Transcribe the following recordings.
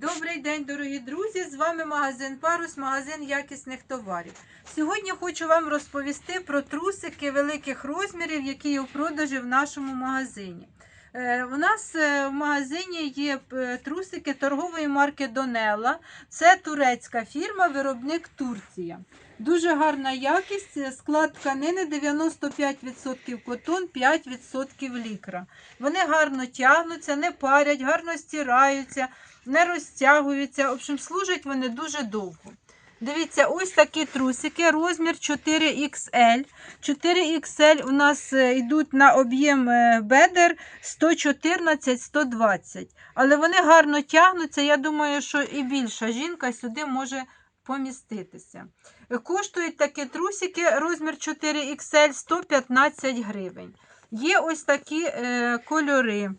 Добрий день, дорогі друзі! З вами магазин Парус, магазин якісних товарів. Сьогодні хочу вам розповісти про трусики великих розмірів, які є в продажі в нашому магазині. Е, У нас е, в магазині є е, трусики торгової марки Донела. Це турецька фірма, виробник Турція. Дуже гарна якість, склад тканини 95% котон, 5% лікра. Вони гарно тягнуться, не парять, гарно стираються не розтягуються. В общем, служать вони дуже довго. Дивіться, ось такі трусики, розмір 4XL. 4XL у нас е, йдуть на об'єм е, бедер 114-120. Але вони гарно тягнуться. Я думаю, що і більша жінка сюди може поміститися. Коштують такі трусики, розмір 4XL 115 гривень. Є ось такі е, кольори.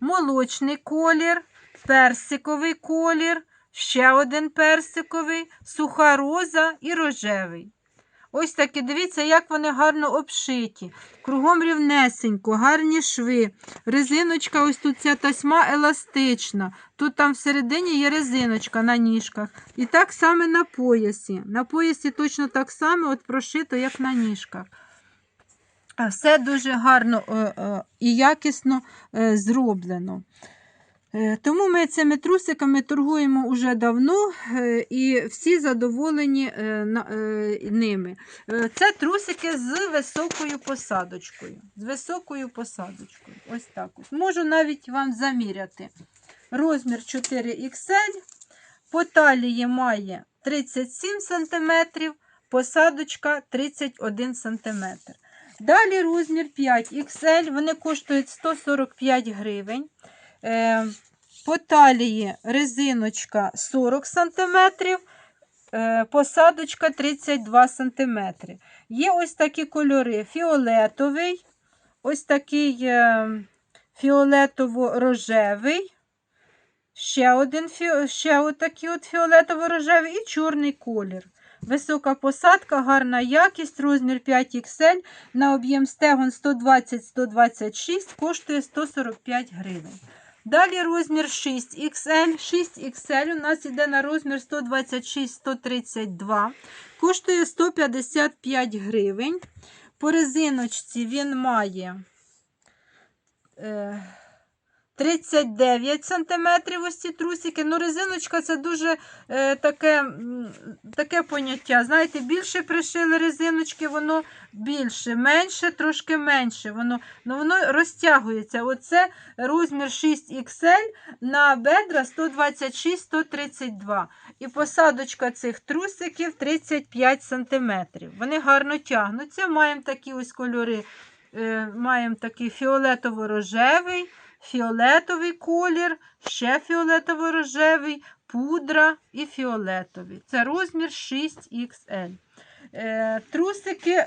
Молочний колір персиковий колір, ще один персиковий, суха роза і рожевий. Ось такі, дивіться, як вони гарно обшиті. Кругом рівнесенько, гарні шви. Резиночка, ось тут ця тасьма еластична. Тут там всередині є резиночка на ніжках. І так само на поясі. На поясі точно так само от прошито, як на ніжках. Все дуже гарно е, е, і якісно е, зроблено. Е, Тому ми цими трусиками торгуємо уже давно е, і всі задоволені е, ними. Це трусики з високою посадочкою. З високою посадочкою. Ось так. Ось. Можу навіть вам заміряти. Розмір 4XL. По талії має 37 см, посадочка 31 см. Далі розмір 5XL. Вони коштують 145 гривень. Е, По талії резиночка 40 см, е, посадочка 32 см. Є ось такі кольори: фіолетовий, ось такий е, фіолетово-рожевий, ще один ще отакий от фіолетово-рожевий і чорний колір. Висока посадка, гарна якість, розмір 5XL на об'єм стегон 120-126 коштує 145 гривень. Далі розмір 6XL. 6XL у нас йде на розмір 126-132, коштує 155 гривень. По резиночці він має е, 39 см ось ці трусики. Ну, резиночка це дуже е, таке, таке поняття. Знаєте, більше пришили резиночки, воно більше, менше, трошки менше. Воно, ну, воно розтягується. Оце розмір 6XL на бедра 126-132. І посадочка цих трусиків 35 см. Вони гарно тягнуться. Маємо такі ось кольори. Е, маємо такий фіолетово-рожевий, фіолетовий колір, ще фіолетово-рожевий, пудра і фіолетовий. Це розмір 6XL. Е, трусики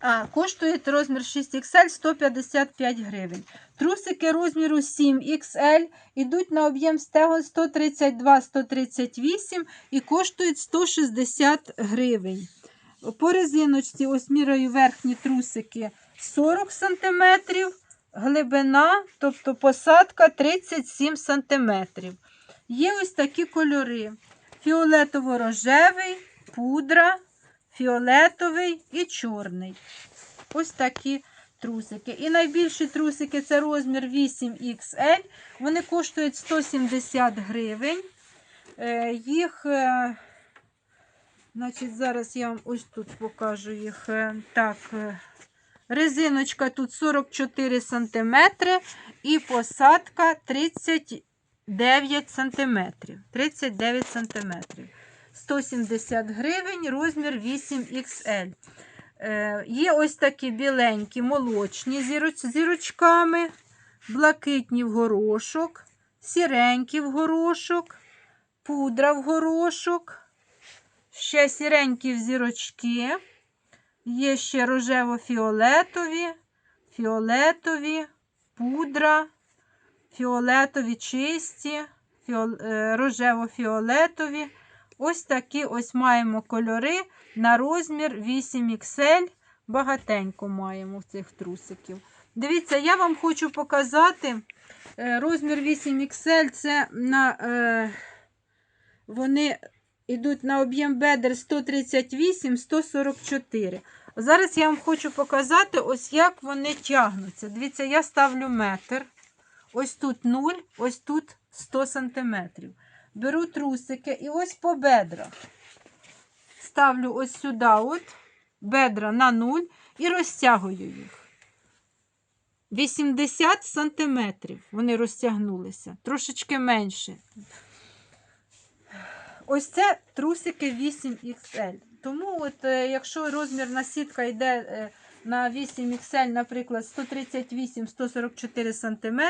а, коштує розмір 6XL 155 гривень. Трусики розміру 7XL йдуть на об'єм стегон 132-138 і коштують 160 гривень. По резиночці, ось мірою верхні трусики 40 см, глибина, тобто посадка 37 см. Є ось такі кольори: фіолетово-рожевий, пудра, фіолетовий і чорний. Ось такі трусики. І найбільші трусики це розмір 8XL. Вони коштують 170 гривень. Е, Їх, е, значить, зараз я вам ось тут покажу їх. Е, Так, резиночка тут 44 см і посадка 39 см. 39 см. 170 гривень, розмір 8XL. Е, є ось такі біленькі молочні зіроч, зірочками, блакитні в горошок, сіренькі в горошок, пудра в горошок, ще сіренькі в зірочки, є ще рожево-фіолетові, фіолетові, пудра, фіолетові чисті, фіол, е, рожево-фіолетові. Ось такі ось маємо кольори на розмір 8XL. Багатенько маємо цих трусиків. Дивіться, я вам хочу показати е, розмір 8XL. Це на, е, вони йдуть на об'єм бедер 138-144. Зараз я вам хочу показати, ось як вони тягнуться. Дивіться, я ставлю метр. Ось тут 0, ось тут 100 см. Беру трусики і ось по бедрах. Ставлю ось сюди, от, бедра на 0 і розтягую їх. 80 сантиметрів вони розтягнулися, трошечки менше. Ось це трусики 8XL. Тому, от, е, якщо розмірна сітка йде е, на 8XL, наприклад, 138-144 см,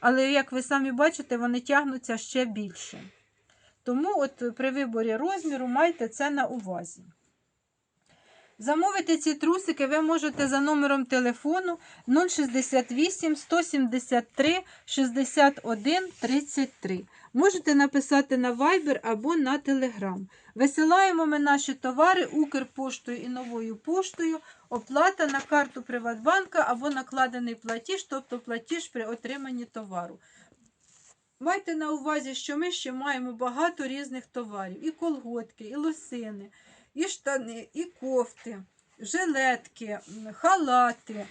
але, як ви самі бачите, вони тягнуться ще більше. Тому от при виборі розміру майте це на увазі. Замовити ці трусики ви можете за номером телефону 068 173 61 33. Можете написати на Viber або на Telegram. Висилаємо ми наші товари Укрпоштою і новою поштою. Оплата на карту Приватбанка або накладений платіж, тобто платіж при отриманні товару. Майте на увазі, що ми ще маємо багато різних товарів: і колготки, і лосини, і штани, і кофти, жилетки, халати,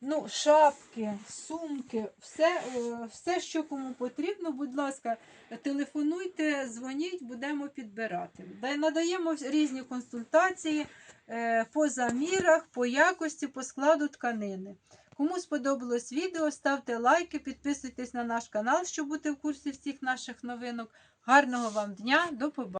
ну, шапки, сумки, все, е, все, що кому потрібно, будь ласка, телефонуйте, дзвоніть, будемо підбирати. Надаємо різні консультації е, по замірах, по якості, по складу тканини. Кому сподобалось відео, ставте лайки, підписуйтесь на наш канал, щоб бути в курсі всіх наших новинок. Гарного вам дня, до побачення!